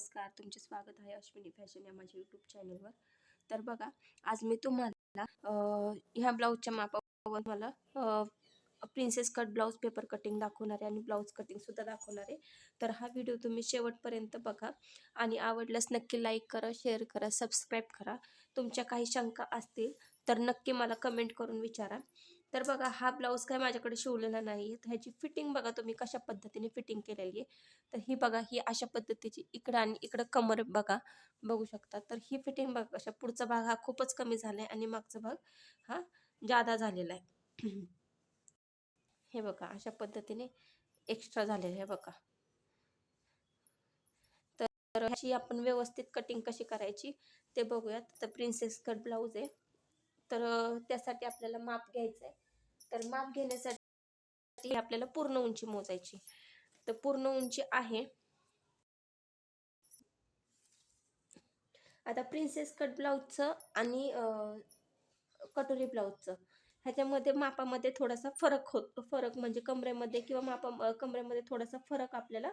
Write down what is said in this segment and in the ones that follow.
नमस्कार तुमचे स्वागत आहे अश्विनी फॅशन या माझ्या यूट्यूब चॅनलवर तर बघा आज मी तुम्हाला ह्या ब्लाऊजच्या मापावर मला princess cut blouse paper cutting दाखवणार आहे आणि ब्लाऊज कटिंगसुद्धा दाखवणार आहे. तर हा व्हिडिओ तुम्ही शेवटपर्यंत बघा आणि आवडल्यास नक्की लाईक करा शेअर करा सबस्क्राईब करा. तुमच्या काही शंका असतील तर नक्की मला कमेंट करून विचारा. तर बघा हा ब्लाऊज काय माझ्याकडे शिवलेला नाही आहे. ह्याची फिटिंग बघा तुम्ही कशा पद्धतीने फिटिंग केलेली आहे. तर ही बघा ही अशा पद्धतीची इकडं आणि इकडं कमर बघा बघू शकता. तर ही फिटिंग बघा कशा पुढचा भाग हा खूपच कमी झाला आहे आणि मागचा भाग हा जादा झालेला आहे. हे बघा अशा पद्धतीने एक्स्ट्रा झालेलं आहे बघा. तर ह्याची आपण व्यवस्थित कटिंग कशी करायची ते बघूयात. तर प्रिन्सेस कट ब्लाऊज आहे. तर त्यासाठी आपल्याला माप घ्यायचं आहे तर माप घेण्यासाठी आपल्याला पूर्ण उंची मोजायची. तर पूर्ण उंची आहे. आता प्रिन्सेस कट ब्लाऊजचं आणि कटोरी ब्लाऊजचं ह्याच्यामध्ये मापामध्ये थोडासा फरक होत फरक म्हणजे कमरेमध्ये किंवा मापा कमरेमध्ये थोडासा फरक आपल्याला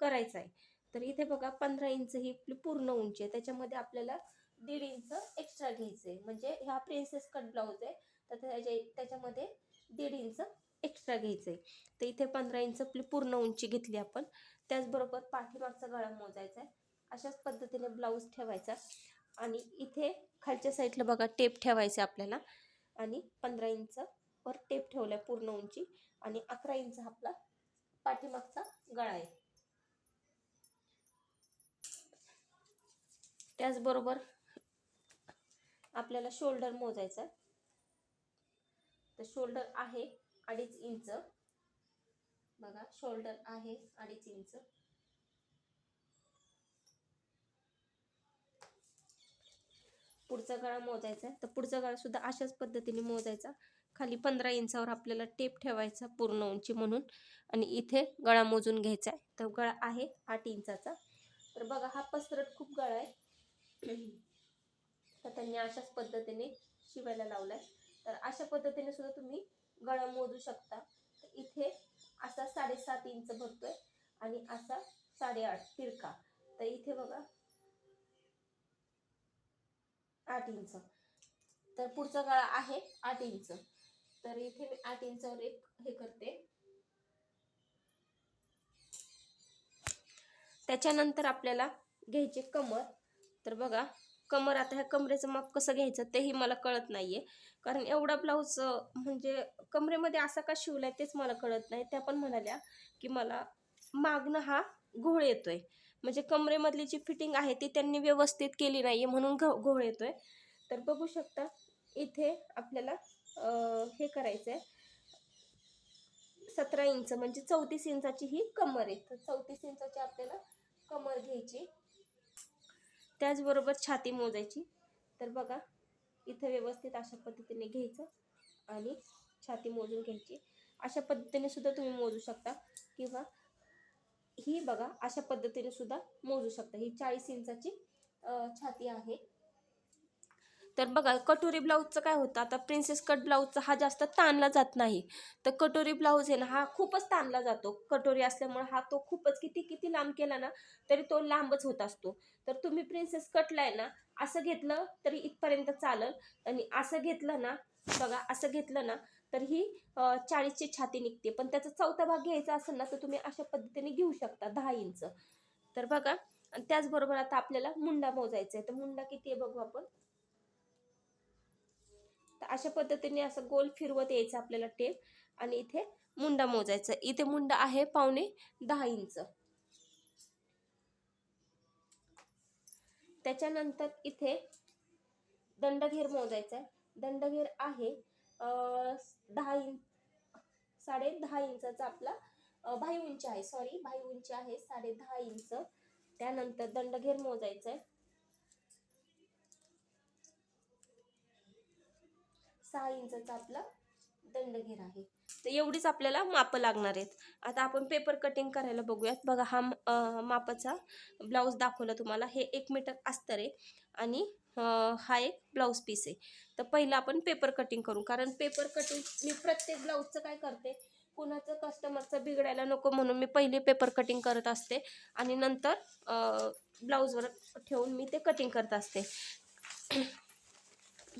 करायचा आहे. तर इथे बघा पंधरा इंच ही आपली पूर्ण उंची आहे. त्याच्यामध्ये आपल्याला दीड इंच एक्स्ट्रा घ्यायचं आहे म्हणजे ह्या प्रिन्सेस कट ब्लाऊज आहे. तर त्याच्या त्याच्यामध्ये दीड इंच एक्स्ट्रा घ्यायचं आहे तर इथे पंधरा इंच आपली पूर्ण उंची घेतली आपण. त्याचबरोबर पाठीमागचा गळा मोजायचा आहे अशाच पद्धतीने ब्लाऊज ठेवायचा. आणि इथे खालच्या साईडला बघा टेप ठेवायचा आपल्याला. आणि पंधरा इंच वर टेप आहे पूर्ण उंची. आणि अकरा इंच आपला पाठीमागचा गळा आहे. त्याचबरोबर आपल्याला शोल्डर मोजायचा आहे तर शोल्डर आहे अडीच इंच. बघा शोल्डर आहे अडीच इंच. पुढचा गळा मोजायचा आहे. तर पुढचा गळा सुद्धा अशाच पद्धतीने मोजायचा. खाली पंधरा इंचावर आपल्याला टेप ठेवायचा पूर्ण उंची म्हणून. आणि इथे गळा मोजून घ्यायचा आहे. तर गळा आहे आठ इंचाचा. तर बघा हा पसरट खूप गळा आहे. तर त्यांनी अशाच पद्धतीने शिवायला लावलाय. तर अशा पद्धतीने सुद्धा तुम्ही गळा मोजू शकता. तर इथे असा साडेसात इंच भरतोय आणि असा साडेआठ तिरका. तर इथे बघा आठ इंच. तर पुढचा गळा आहे आठ इंच. तर इथे मी आठ इंचावर एक हे करते. त्याच्यानंतर आपल्याला घ्यायचे कमर. तर बघा कमर आता ह्या कमरेचं माप कसं घ्यायचं तेही मला कळत नाही आहे कारण एवढा ब्लाऊज म्हणजे कमरेमध्ये असा का शिवलाय तेच मला कळत नाही. त्या पण म्हणाल्या की मला मागणं हा घोळ येतो आहे म्हणजे कमरेमधली जी फिटिंग आहे ती त्यांनी व्यवस्थित केली नाही आहे म्हणून घ घोळ आहे तर बघू शकता इथे आपल्याला हे करायचं आहे सतरा इंच म्हणजे चौतीस इंचाची ही कमर आहे. तर चौतीस इंचाची आपल्याला कमर घ्यायची. त्याचबरोबर छाती मोजायची. तर बघा इथं व्यवस्थित अशा पद्धतीने घ्यायचं आणि छाती मोजून घ्यायची. अशा पद्धतीने सुद्धा तुम्ही मोजू शकता किंवा ही बघा अशा पद्धतीने सुद्धा मोजू शकता. ही चाळीस इंचाची छाती आहे. तर बघा कटोरी ब्लाऊजचं काय होतं? आता प्रिन्सेस कट ब्लाऊजचा हा जास्त ताणला जात नाही. तर कटोरी ब्लाऊज आहे ना हा खूपच ताणला जातो. कटोरी असल्यामुळे हा तो खूपच किती किती लांब केला ना तरी तो लांबच होत असतो. तर तुम्ही प्रिन्सेस कटला आहे ना असं घेतलं तरी इथपर्यंत चालल. आणि असं घेतलं ना बघा असं घेतलं ना तर ही चाळीसची छाती निघते. पण त्याचा चौथा भाग घ्यायचा असेल ना तर तुम्ही अशा पद्धतीने घेऊ शकता दहा इंच. तर बघा आणि त्याचबरोबर आता आपल्याला मुंडा मोजायचा आहे. तर मुंडा किती आहे बघू आपण? अशा पद्धतीने असं गोल फिरवत यायचं आपल्याला टेप आणि इथे मुंडा मोजायचा. इथे मुंडा आहे पावणे दहा इंच. त्याच्यानंतर इथे दंडघेर मोजायचा आहे. दंडघेर आहे दहा इंच साडे दहा इंचाचा आपला भाई उंची आहे. सॉरी भाई उंची आहे साडे दहा इंच. त्यानंतर दंडघेर मोजायचा आहे. सहा इंचाचा आपला दंडघेर आहे. तर एवढीच आपल्याला मापं लागणार आहेत. आता आपण पेपर कटिंग करायला बघूयात. बघा हा मापाचा ब्लाऊज दाखवला तुम्हाला. हे एक मीटर अस्तर आहे आणि हा एक ब्लाऊज पीस आहे. तर पहिलं आपण पेपर कटिंग करू. कारण पेपर कटिंग मी प्रत्येक ब्लाऊजचं काय करते? कुणाचं कस्टमरचं बिघडायला नको म्हणून मी पहिले पेपर कटिंग करत असते आणि नंतर ब्लाऊजवर ठेवून मी ते कटिंग करत असते.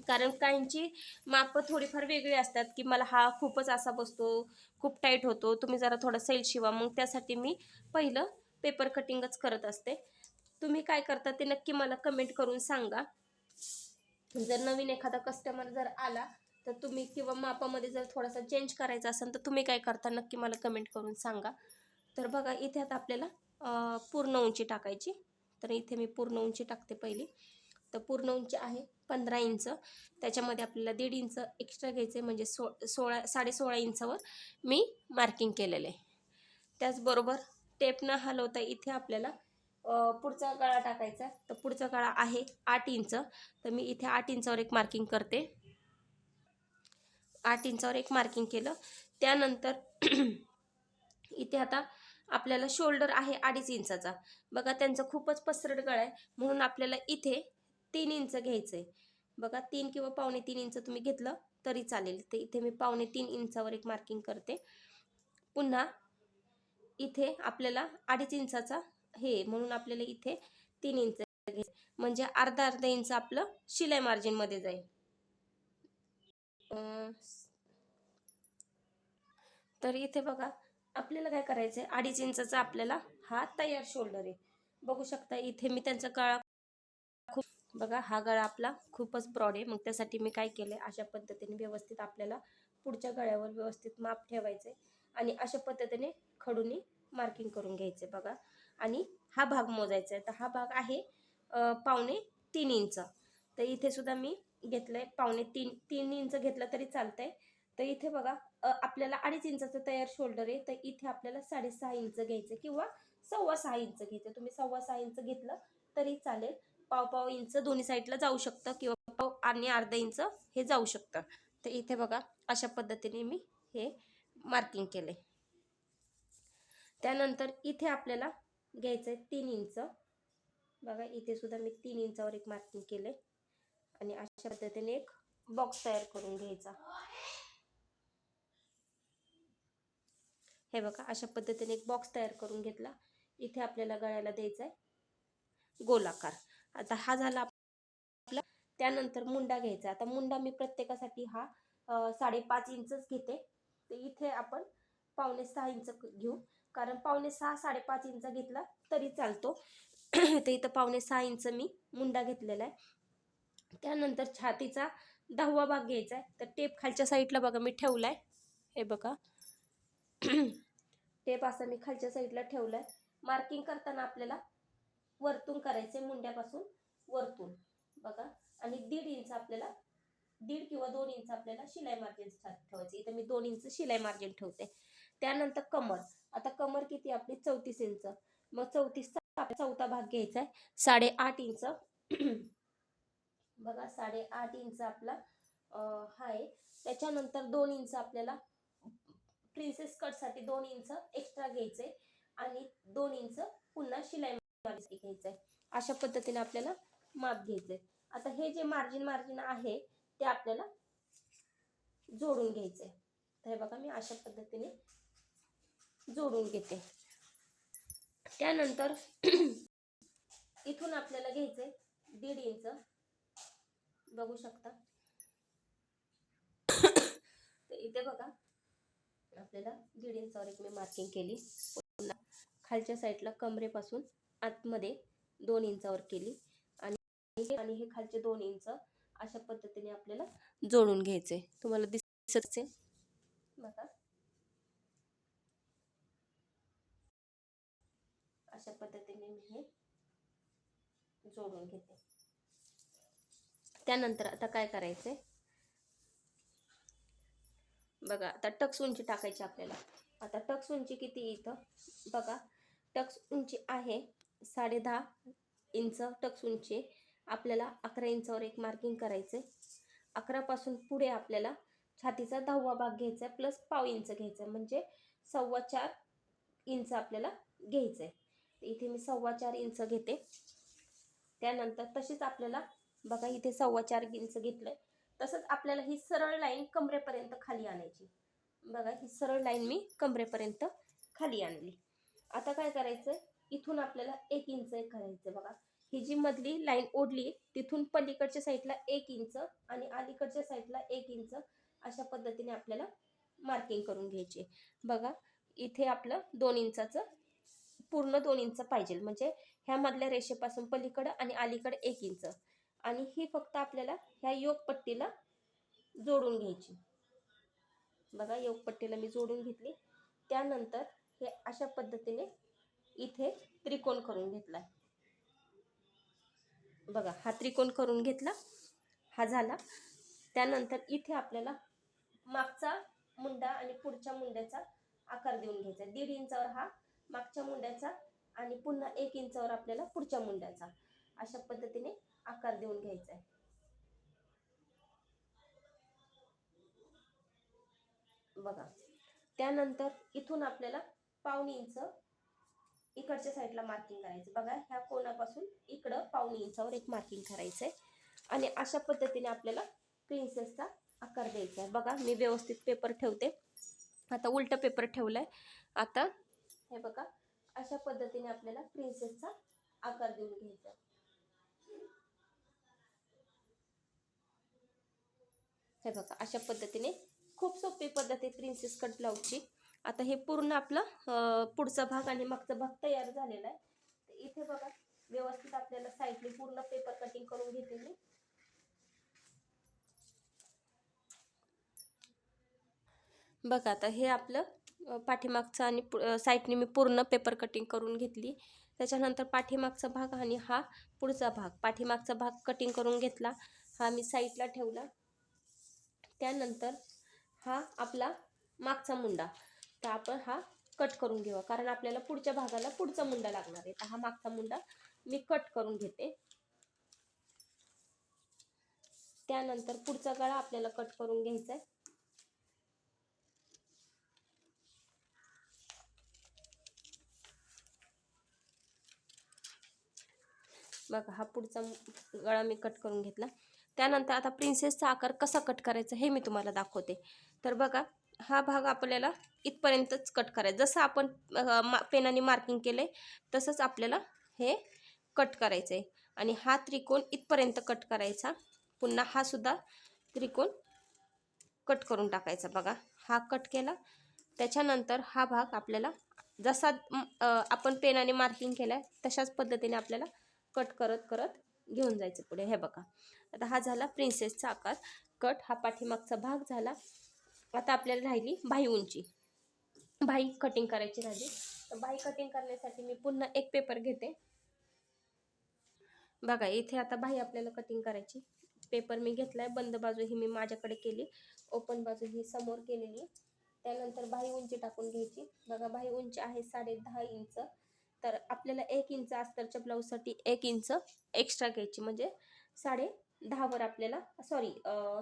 कारण काहींची मापं थोडीफार वेगळी असतात की मला हा खूपच असा बसतो खूप टाईट होतो तुम्ही जरा थोडा सैल शिवा मग त्यासाठी मी पहिलं पेपर कटिंगच करत असते. तुम्ही काय करता ते नक्की मला कमेंट करून सांगा. जर नवीन एखादा कस्टमर जर आला तर तुम्ही किंवा मापामध्ये जर थोडासा चेंज करायचा असेल तर तुम्ही काय करता नक्की मला कमेंट करून सांगा. तर बघा इथे आता आपल्याला पूर्ण उंची टाकायची. तर इथे मी पूर्ण उंची टाकते पहिली. तर पूर्ण उंची आहे पंधरा इंच. त्याच्यामध्ये आपल्याला दीड इंच एक्स्ट्रा घ्यायचे म्हणजे सो सोळा साडेसोळा इंचावर मी मार्किंग केलेलं आहे त्याचबरोबर टेप न हलवता इथे आपल्याला पुढचा गळा टाकायचा आहे. तर पुढचा गळा आहे आठ इंच. तर मी इथे आठ इंचावर एक मार्किंग करते. आठ इंचावर एक मार्किंग केलं. त्यानंतर इथे आता आपल्याला शोल्डर आहे अडीच इंचाचा. बघा त्यांचं खूपच पसरट गळा आहे. म्हणून आपल्याला इथे तीन इंच घ्यायचं आहे बघा तीन किंवा पावणे तीन इंच तुम्ही घेतलं तरी चालेल. तर इथे मी पावणे तीन इंचावर एक मार्किंग करते. पुन्हा इथे आपल्याला अडीच इंचाचा हे म्हणून आपल्याला इथे तीन इंच घ्यायचं म्हणजे अर्धा अर्धा इंच आपलं शिलाई मार्जिनमध्ये जाईल. तर इथे बघा आपल्याला काय करायचं आहे अडीच इंचाचा आपल्याला हा तयार शोल्डर आहे. बघू शकता इथे मी त्यांचा काळा बघा हा गळा आपला खूपच ब्रॉड आहे. मग त्यासाठी मी काय केलं अशा पद्धतीने व्यवस्थित आपल्याला पुढच्या गळ्यावर व्यवस्थित माप ठेवायचे आणि अशा पद्धतीने खडूनी मार्किंग करून घ्यायचे बघा. आणि हा भाग मोजायचा आहे तर हा भाग आहे पावणे तीन इंच. तर इथे सुद्धा मी घेतलंय पावणे तीन तीन इंच घेतलं तरी चालतंय. तर इथे बघा आपल्याला अडीच इंचाचं तयार शोल्डर आहे. तर इथे आपल्याला साडेसहा इंच घ्यायचं किंवा सव्वा सहा इंच घ्यायचं तुम्ही सव्वा सहा इंच घेतलं तरी चालेल. पाव पाव इंच दोन्ही साईडला जाऊ शकतं किंवा पाव आणि अर्धा इंच हे जाऊ शकतं. तर इथे बघा अशा पद्धतीने मी हे मार्किंग केले त्यानंतर इथे आपल्याला घ्यायचं आहे तीन इंच. बघा इथे सुद्धा मी तीन इंचावर एक मार्किंग केले आणि अशा पद्धतीने एक बॉक्स तयार करून घ्यायचा. हे बघा अशा पद्धतीने एक बॉक्स तयार करून घेतला. इथे आपल्याला गळ्याला द्यायचा आहे गोलाकार. आता हा झाला आपला. त्यानंतर मुंडा घ्यायचा. आता मुंडा मी प्रत्येकासाठी हा साडेपाच इंचच घेते. तर इथे आपण पावणे सहा इंच घेऊ. कारण पावणे सहा साडेपाच इंच घेतला तरी चालतो. तर इथं पावणे सहा इंच मी मुंडा घेतलेला आहे. त्यानंतर छातीचा दहावा भाग घ्यायचा आहे. तर टेप खालच्या साईडला बघा मी ठेवलाय. हे बघा. टेप असा मी खालच्या साईडला ठेवलाय. मार्किंग करताना आपल्याला वरतून करायचे मुंड्यापासून वरतून. बघा. आणि दीड इंच आपल्याला दीड किंवा दोन इंच आपल्याला शिलाई मार्जिन ठेवायचे. इथं मी दोन इंच शिलाई मार्जिन ठेवते. त्यानंतर कमर. आता कमर किती आपली? चौतीस इंच. मग चौतीसचा चौथा भाग घ्यायचा आहे. साडेआठ इंच. बघा साडेआठ इंच आपला हा आहे. त्याच्यानंतर दोन इंच आपल्याला प्रिन्सेस कटसाठी दोन इंच एक्स्ट्रा घ्यायचे. आणि दोन इंच पुन्हा शिलाई मार्जिन घ्यायचंय. अशा पद्धतीने आपल्याला माप घ्यायचंय. आता हे जे मार्जिन मार्जिन आहे ते आपल्याला जोडून घ्यायचंय. तर हे बघा मी अशा पद्धतीने जोडून घेते. त्यानंतर इथून आपल्याला घ्यायचंय दीड इंच. बघू शकता. तर इथे बघा आपल्याला दीड इंचावर एक मी मार्किंग केली. पुन्हा खालच्या साईडला कमरेपासून आतमध्ये दोन इंचावर केली. आणि हे- आणि हे खालचे दोन इंच अशा पद्धतीने आपल्याला जोडून घ्यायचे. तुम्हाला दिसत बघा. अशा पद्धतीने मी हे जोडून घेते. त्यानंतर आता काय करायचंय? बघा आता टक्स उंची टाकायची आपल्याला. आता टक्स उंची किती इथं? बघा टक्स उंची आहे साडे दहा इंच टक्स उंची आपल्याला अकरा इंचावर एक मार्किंग करायचे अकरापासून पुढे आपल्याला छातीचा दहावा भाग घ्यायचा आहे प्लस पाव इंच घ्यायचा आहे. म्हणजे सव्वा चार इंच आपल्याला घ्यायचं आहे. इथे मी सव्वा चार इंच घेते. त्यानंतर तशीच आपल्याला बघा इथे सव्वा चार इंच घेतलंय. तसंच आपल्याला ही सरळ लाईन कमरेपर्यंत खाली आणायची. बघा ही सरळ लाईन मी कमरेपर्यंत खाली आणली. आता काय करायचं इथून आपल्याला एक इंच एक करायचं बघा. ही जी मधली लाईन ओढली तिथून पलीकडच्या साईडला एक इंच आणि अलीकडच्या साईडला एक इंच अशा पद्धतीने आपल्याला मार्किंग करून घ्यायची बघा इथे आपलं दोन इंचाचं पूर्ण दोन इंच पाहिजे. म्हणजे ह्या मधल्या रेषेपासून पलीकडं आणि अलीकडं एक इंच. आणि ही फक्त आपल्याला ह्या योगपट्टीला जोडून घ्यायची. बघा योगपट्टीला मी जोडून घेतली. त्यानंतर हे अशा पद्धतीने इथे त्रिकोण करून घेतला बघा हा त्रिकोण करून घेतला. हा झाला. त्यानंतर इथे आपल्याला मागचा मुंडा आणि पुढच्या मुंड्याचा आकार देऊन घ्यायचा दीड इंचावर हा मागच्या मुंड्याचा आणि पुन्हा एक इंचावर आपल्याला पुढच्या मुंड्याचा अशा पद्धतीने आकार देऊन घ्यायचा आहे. बघा त्यानंतर इथून आपल्याला पाऊण इंच इकडच्या साईडला मार्किंग करायचं. बघा ह्या कोणापासून इकडं पाऊण इंचावर एक मार्किंग करायचं आहे आणि अशा पद्धतीने आपल्याला प्रिन्सेसचा आकार द्यायचा आहे. बघा मी व्यवस्थित पेपर ठेवते. आता उलट पेपर ठेवलाय. आता हे बघा अशा पद्धतीने आपल्याला प्रिन्सेसचा आकार देऊन घ्यायचा हे बघा अशा पद्धतीने खूप सोपी पद्धत आहे प्रिन्सेस कट ब्लाऊजची आता हे पूर्ण आपलं पुढचा भाग आणि मागचा भाग तयार झालेला आहे. तर इथे बघा व्यवस्थित आपल्याला साईडने पूर्ण पेपर कटिंग करून घेते मी. बघा आता हे आपलं पाठीमागचं आणि पु- साईडने मी पूर्ण पेपर कटिंग करून घेतली. त्याच्यानंतर पाठीमागचा भाग आणि हा पुढचा भाग. पाठीमागचा भाग कटिंग करून घेतला. हा मी साईडला ठेवला. त्यानंतर हा आपला मागचा मुंडा. तर आपण हा कट करून घेऊ. कारण आपल्याला पुढच्या भागाला पुढचा मुंडा लागणार आहे. तर हा मागचा मुंडा मी कट करून घेते. त्यानंतर पुढचा गळा आपल्याला कट करून घ्यायचा आहे. बघा हा पुढचा गळा मी कट करून घेतला. त्यानंतर आता प्रिन्सेसचा आकार कसा कट करायचा हे मी तुम्हाला दाखवते. तर बघा हा भाग आपल्याला इथपर्यंतच कट करायचा. जसं आपण मा पेनाने मार्किंग केलं आहे तसंच आपल्याला हे कट करायचं आहे आणि हा त्रिकोण इथपर्यंत कट करायचा. पुन्हा हा सुद्धा त्रिकोण कट करून टाकायचा बघा. हा कट केला. त्याच्यानंतर हा भाग आपल्याला जसा आपण पेनाने मार्किंग केलं आहे तशाच पद्धतीने आपल्याला कट करत करत घेऊन जायचं पुढे. हे बघा. आता हा झाला प्रिन्सेसचा आकार. कट हा पाठीमागचा भाग झाला. आता आपल्याला राहिली भाई उंची. भाई कटिंग करायची राहिली. तर भाई कटिंग करण्यासाठी मी पुन्हा एक पेपर घेते. बघा इथे आता भाई आपल्याला कटिंग करायची. पेपर मी घेतलाय बंद बाजू ही मी माझ्याकडे केली. ओपन बाजू ही समोर केलेली. त्यानंतर बाही उंची टाकून घ्यायची. बघा बाही उंची आहे साडे दहा इंच. तर आपल्याला एक इंच अस्तरच्या ब्लाऊजसाठी एक इंच एक्स्ट्रा घ्यायची. म्हणजे साडे दहावर आपल्याला सॉरी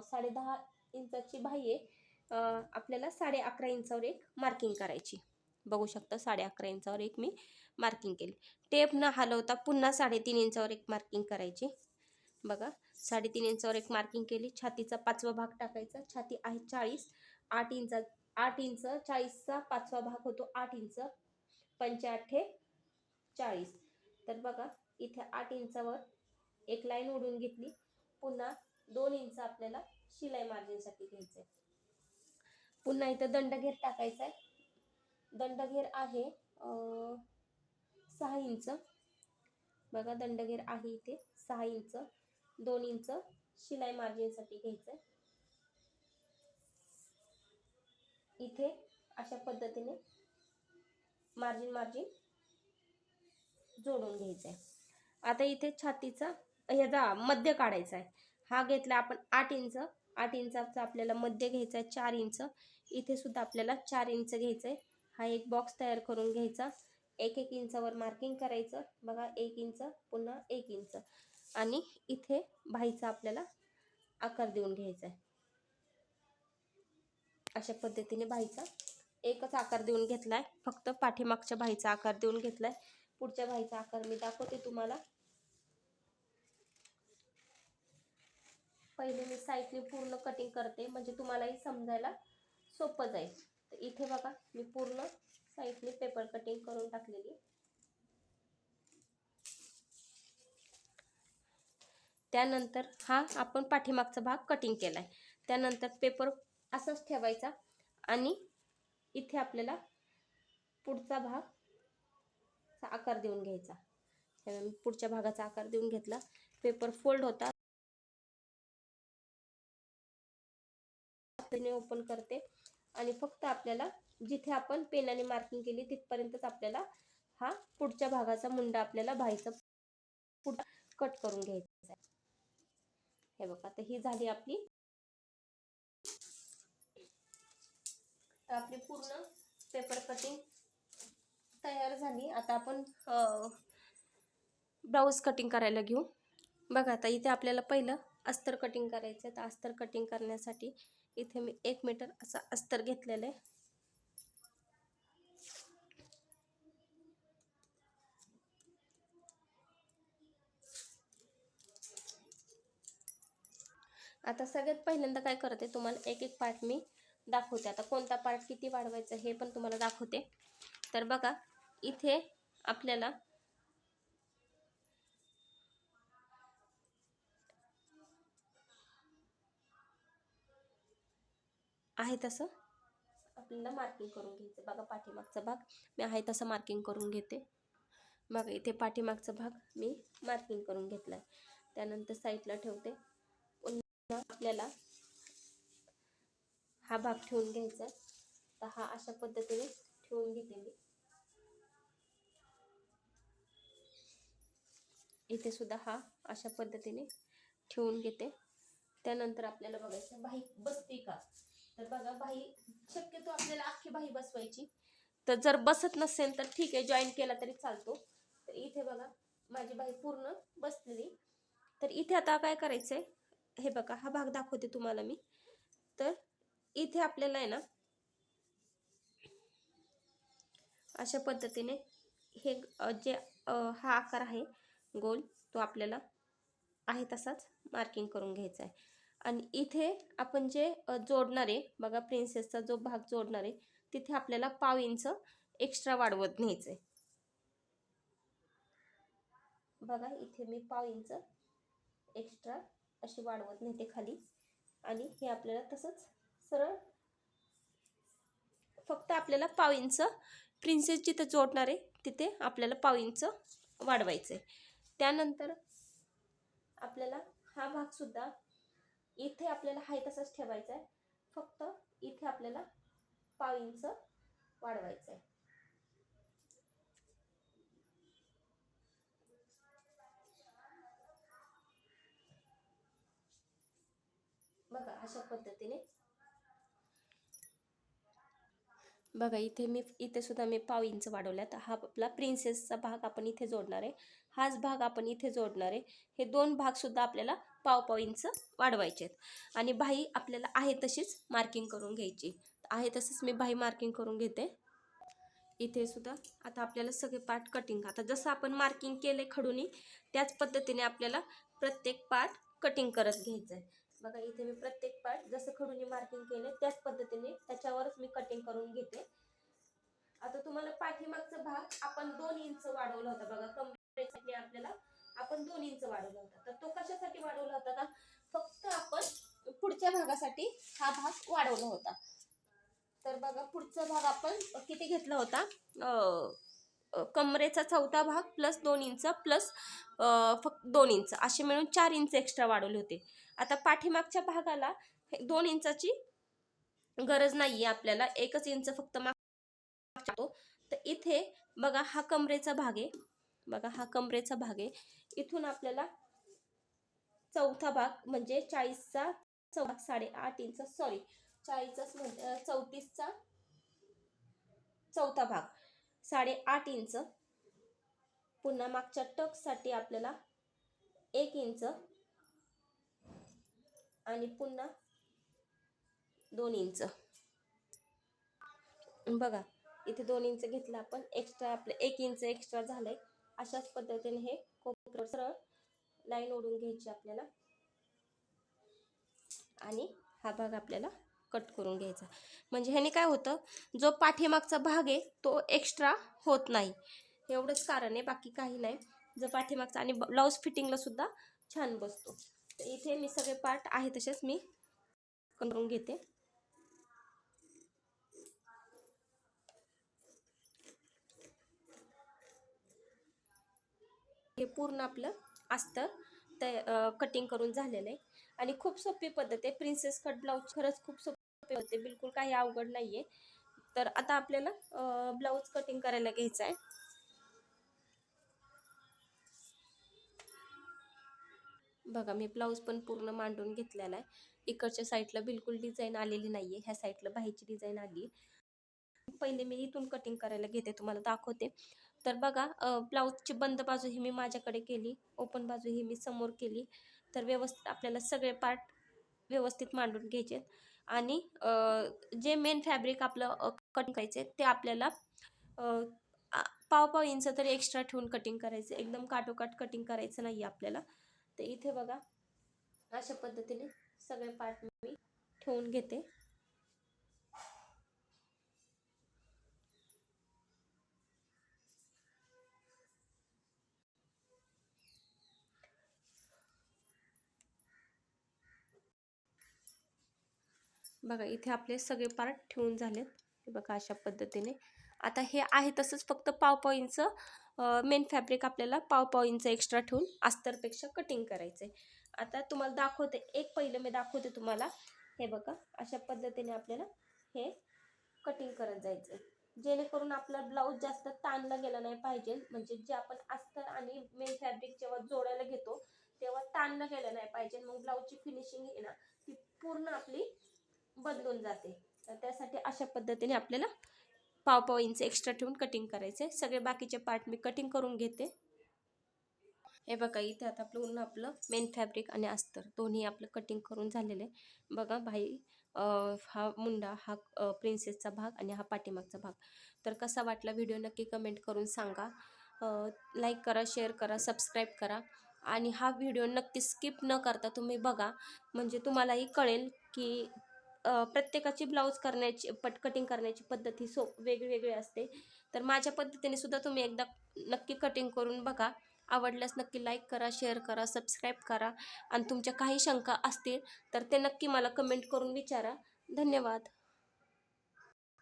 साडे दहा इंचाची बाही आहे. आपल्याला साडे अकरा इंचावर एक मार्किंग करायची. बघू शकता साडे अकरा इंचावर एक मी मार्किंग केली. टेप न हलवता पुन्हा साडेतीन इंचावर एक मार्किंग करायची. बघा साडेतीन इंचावर एक मार्किंग केली. छातीचा पाचवा भाग टाकायचा. छाती आहे चाळीस. आठ इंचा आठ इंच चाळीसचा पाचवा भाग होतो आठ इंच पंच्याठे चाळीस. तर बघा इथे आठ इंचावर एक लाईन ओढून घेतली. पुन्हा दोन इंच आपल्याला शिलाई मार्जिनसाठी घ्यायचं आहे पुन्हा इथं दंडघेर टाकायचा आहे. दंडघेर आहे सहा इंच. बघा दंडघेर आहे इथे सहा इंच. दोन इंच शिलाई मार्जिनसाठी घ्यायचं आहे. इथे अशा पद्धतीने मार्जिन मार्जिन जोडून घ्यायचं आहे. आता इथे छातीचा ह्याचा मध्य काढायचा आहे. हा घेतला आपण आठ इंच. आठ इंचाचा आपल्याला मध्य घ्यायचा आहे चार इंच. इथे सुद्धा आपल्याला चार इंच घ्यायचं आहे हा एक बॉक्स तयार करून घ्यायचा. एक एक इंचावर मार्किंग करायचं. बघा एक इंच पुन्हा एक इंच. आणि इथे भाईचा आपल्याला आकार देऊन घ्यायचा आहे अशा पद्धतीने भाईचा एकच आकार देऊन घेतलाय. फक्त पाठीमागच्या भाईचा आकार देऊन घेतलाय. पुढच्या भाईचा आकार मी दाखवते तुम्हाला. पहिले मी साईडने पूर्ण कटिंग करते. म्हणजे तुम्हालाही समजायला सोपं जाईल. तर इथे बघा मी पूर्ण साईडने पेपर कटिंग करून टाकलेली त्यानंतर हा आपण पाठीमागचा भाग कटिंग केला आहे त्यानंतर पेपर असाच ठेवायचा आणि इथे आपल्याला पुढचा भाग आकार देऊन घ्यायचा. पुढच्या भागाचा आकार देऊन घेतला. पेपर फोल्ड होता. ओपन करते. आणि फक्त आपल्याला जिथे आपण पेनाने मार्किंग केली तिथपर्यंतच आपल्याला हा पुढच्या भागाचा मुंडा आपल्याला बाईचा पुढ कट करून घ्यायचा आहे. हे बघा आता ही झाली आपली. तर आपली पूर्ण पेपर कटिंग तयार झाली. आता आपण ब्लाऊज कटिंग करायला घेऊ. बघा आता इथे आपल्याला पहिलं अस्तर कटिंग करायचं आहे. तर अस्तर कटिंग करण्यासाठी इथे मी एक मीटर असा अस्तर घेतलेलं आहे. आता सगळ्यात पहिल्यांदा काय करते तुम्हाला एक एक पार्ट मी दाखवते. आता कोणता पार्ट किती वाढवायचा हे पण तुम्हाला दाखवते. तर बघा इथे आपल्याला आहे तसं? आपल्याला मार्किंग करून घ्यायचं. बघा पाठीमागचा भाग. मी आहे तसं मार्किंग करून घेते. बघा इथे पाठीमागचा भाग मी मार्किंग करून घेतला आहे त्यानंतर साईडला ठेवते. पुन्हा आपल्याला हा भाग ठेवून घ्यायचा तर हा अशा पद्धतीने ठेवून घेते मी. इथे सुद्धा हा अशा पद्धतीने ठेवून घेते. त्यानंतर आपल्याला बघायचं बाईक बसते का? तर बघा बाही शक्यतो आपल्याला अख्खी बाही बसवायची. तर जर बसत नसेल तर ठीक आहे जॉईन केला तरी चालतो. तर इथे बघा माझी बाही पूर्ण बसलेली. तर इथे आता काय करायचंय? हे बघा हा भाग दाखवते तुम्हाला मी. तर इथे आपल्याला आहे ना अशा पद्धतीने हे जे हा आकार आहे गोल तो आपल्याला आहे तसाच मार्किंग करून घ्यायचा आहे. आणि इथे आपण जे जोडणार आहे बघा प्रिन्सेसचा जो भाग जोडणार आहे तिथे आपल्याला पाव इंच एक्स्ट्रा वाढवत न्यायचं आहे बघा इथे मी पाव इंच एक्स्ट्रा अशी वाढवत नेते खाली. आणि हे आपल्याला तसंच सरळ फक्त आपल्याला पाव इंच प्रिन्सेस जिथे जोडणार आहे तिथे आपल्याला पाव इंच वाढवायचं आहे त्यानंतर आपल्याला हा भागसुद्धा इथे आपल्याला हाय तसाच ठेवायचा आहे. फक्त इथे आपल्याला पाव इंच वाढवायचं आहे. बघा अशा पद्धतीने. बघा इथे मी इथे सुद्धा मी पाव इंच वाढवला तर हा आपला प्रिन्सेसचा भाग आपण इथे जोडणार आहे. हाच भाग आपण इथे जोडणार आहे. हे दोन भाग सुद्धा आपल्याला पाव पाव इंच वाढवायचे आहेत. आणि बाही आपल्याला आहे तशीच मार्किंग करून घ्यायची. आहे तसंच मी बाही मार्किंग करून घेते. इथे सुद्धा. आता आपल्याला सगळे पार्ट कटिंग आता जसं आपण मार्किंग केले खडूनी त्याच पद्धतीने आपल्याला प्रत्येक पार्ट कटिंग करत घ्यायचं आहे बघा इथे मी प्रत्येक पार्ट जसं खडूनी मार्किंग केले त्याच पद्धतीने त्याच्यावरच मी कटिंग करून घेते. आता तुम्हाला पाठीमागचा भाग आपण दोन इंच वाढवला होता. बघा कमरेसाठी आपल्याला आपण दोन इंच वाढवला होता. तर तो कशासाठी वाढवला होता का? फक्त आपण पुढच्या भागासाठी हा भाग वाढवला होता. तर बघा पुढचा भाग आपण किती घेतला होता? कमरेचा चौथा भाग प्लस दोन इंच प्लस फक्त दोन इंच. असे मिळून चार इंच एक्स्ट्रा वाढवले होते. आता पाठीमागच्या भागाला हे दोन इंचाची गरज नाही आहे आपल्याला. एकच इंच फक्त माग तर इथे बघा हा कमरेचा भाग आहे. बघा हा कमरेचा भाग आहे. इथून आपल्याला चौथा भाग म्हणजे चाळीसचा चौथा साडेआठ इंच सॉरी चाळीसचाच म्हणजे चौतीसचा चौथा भाग. साडेआठ इंच. पुन्हा मागच्या टकसाठी आपल्याला एक इंच आणि पुन्हा दोन इंच. बघा इथे दोन इंच घेतलं आपण एक्स्ट्रा आपलं एक इंच एक्स्ट्रा झालंय. अशाच पद्धतीने हे कोपर सरळ लाईन ओढून घ्यायची आपल्याला. आणि हा भाग आपल्याला कट करून घ्यायचा. म्हणजे ह्याने काय होतं जो पाठीमागचा भाग आहे तो एक्स्ट्रा होत नाही. एवढंच कारण आहे बाकी काही नाही. जो पाठीमागचा आणि ब्लाऊज फिटिंगला सुद्धा छान बसतो. तर इथे मी सगळे पार्ट आहे तसेच मी करून घेते. हे पूर्ण आपलं अस्तर तय कटिंग करून झालेलं आहे. आणि खूप सोपी पद्धत आहे. प्रिन्सेस कट ब्लाऊज खरंच खूप सोपी होते बिलकुल काही अवघड नाही आहे तर आता आपल्याला ब्लाऊज कटिंग करायला घ्यायचं आहे. बघा मी ब्लाऊज पण पूर्ण मांडून घेतलेला आहे. इकडच्या साईडला बिलकुल डिझाईन आलेली नाही आहे ह्या साईडला बाहेरची डिझाईन आली. पहिले मी इथून कटिंग करायला घेते. तुम्हाला दाखवते. तर बघा ब्लाऊजची बंद बाजू ही मी माझ्याकडे केली ओपन बाजू ही मी समोर केली. तर व्यवस्थित आपल्याला सगळे पार्ट व्यवस्थित मांडून घ्यायचे आणि जे मेन फॅब्रिक आपलं कटिंग करायचे ते आपल्याला पाव पाव इंच तरी एक्स्ट्रा ठेवून कटिंग करायचं. एकदम काटोकाट कटिंग करायचं नाही आपल्याला. तर इथे बघा अशा पद्धतीने सगळे पार्ट मी ठेवून घेते. बघा इथे आपले सगळे पार्ट ठेवून झालेत. हे बघा अशा पद्धतीने. आता हे आहे तसंच फक्त pav pav inch main fabric आपल्याला पाव पाव इंच एक्स्ट्रा ठेवून अस्तरपेक्षा कटिंग करायचं आहे आता तुम्हाला दाखवते एक पहिलं मी दाखवते तुम्हाला. हे बघा अशा पद्धतीने आपल्याला हे कटिंग करत जायचं आहे जेणेकरून आपला ब्लाऊज जास्त ताणला गेला नाही पाहिजे. म्हणजे जे आपण अस्तर आणि मेन फॅब्रिक जेव्हा जोडायला घेतो तेव्हा ताणलं गेलं नाही पाहिजे. मग ब्लाऊजची फिनिशिंग आहे ना ती पूर्ण आपली बदलून जाते. तर त्यासाठी अशा पद्धतीने आपल्याला पाव पाव इंच एक्स्ट्रा ठेवून कटिंग करायचे सगळे बाकीचे पार्ट मी कटिंग करून घेते. हे बघा इथे आता पूर्ण आपलं मेन फॅब्रिक आणि अस्तर दोन्ही आपलं कटिंग करून झालेलं आहे. बघा भाई हा मुंडा हा प्रिन्सेसचा भाग आणि हा पाठीमागचा भाग. तर कसा वाटला व्हिडिओ नक्की कमेंट करून सांगा. लाईक करा शेअर करा सबस्क्राईब करा. आणि हा व्हिडिओ नक्की स्किप न करता तुम्ही बघा. म्हणजे तुम्हालाही कळेल की प्रत्येकाची ब्लाऊज करण्याची पट कटिंग करण्याची पद्धत ही सो वेगळी असते. तर माझ्या पद्धतीने सुद्धा तुम्ही एकदा नक्की कटिंग करून बघा. आवडल्यास नक्की लाईक करा शेअर करा सबस्क्राईब करा. आणि तुमच्या काही शंका असतील तर ते नक्की मला कमेंट करून विचारा. धन्यवाद.